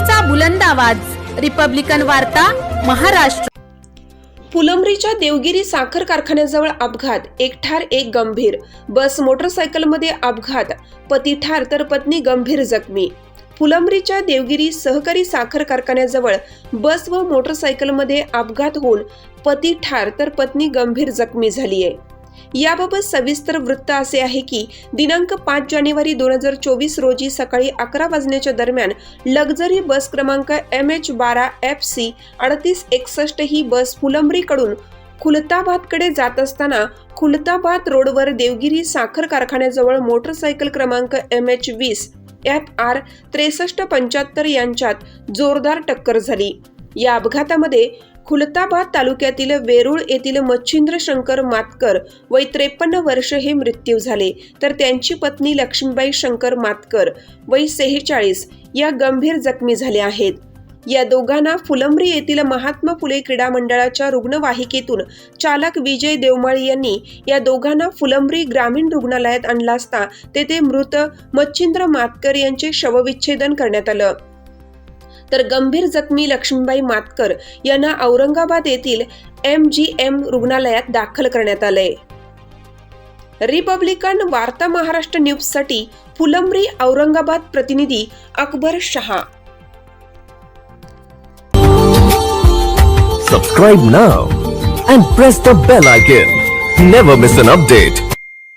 लोकशाहीचा बुलंद आवाज. रिपब्लिकन वार्ता महाराष्ट्र. फुलंब्रीच्या देवगिरी साखर कारखान्याजवळ अपघात. एक ठार एक गंभीर. बस मोटरसायकलमध्ये अपघात. पती ठार तर पत्नी गंभीर जखमी. फुलंब्रीच्या देवगिरी सहकारी साखर कारखान्याजवळ बस व मोटरसायकलमध्ये अपघात होऊन पती ठार तर पत्नी गंभीर जखमी झाली आहे याबाबत सविस्तर वृत्त असे आहे की दिनांक पाच जानेवारी दोन हजार चोवीस रोजी सकाळी अकरा वाजण्याच्या दरम्यान लक्झरी बस क्रमांक एम एच बारा एफ सी अडतीस एकसष्ट ही बस फुलंब्रीकडून खुलताबादकडे जात असताना खुलताबाद रोडवर देवगिरी साखर कारखान्याजवळ मोटरसायकल क्रमांक एम एच वीस एफ आर त्रेसष्ट पंच्याहत्तर यांच्यात जोरदार टक्कर झाली. या अपघातामध्ये खुलताबाद तालुक्यातील वेरूळ येथील मच्छिंद्र शंकर मातकर वय त्रेपन्न वर्ष हे मृत्यू झाले. तर त्यांची पत्नी लक्ष्मीबाई शंकर मातकर वय सेहेचाळीस या गंभीर जखमी झाल्या आहेत. या दोघांना फुलंब्री येथील महात्मा फुले क्रीडा मंडळाच्या रुग्णवाहिकेतून चालक विजय देवमाळी यांनी या दोघांना फुलंब्री ग्रामीण रुग्णालयात आणला असता तेथे मृत मच्छिंद्र मातकर यांचे शवविच्छेदन करण्यात आलं. तर गंभीर जखमी लक्ष्मीबाई मातकर यांना औरंगाबाद येथील एम जी एम रुग्णालयात दाखल करण्यात आलंय रिपब्लिकन वार्ता महाराष्ट्र न्यूजसाठी फुलंब्री औरंगाबाद प्रतिनिधी Akbar Shah Subscribe now and press the bell icon. Never miss an update.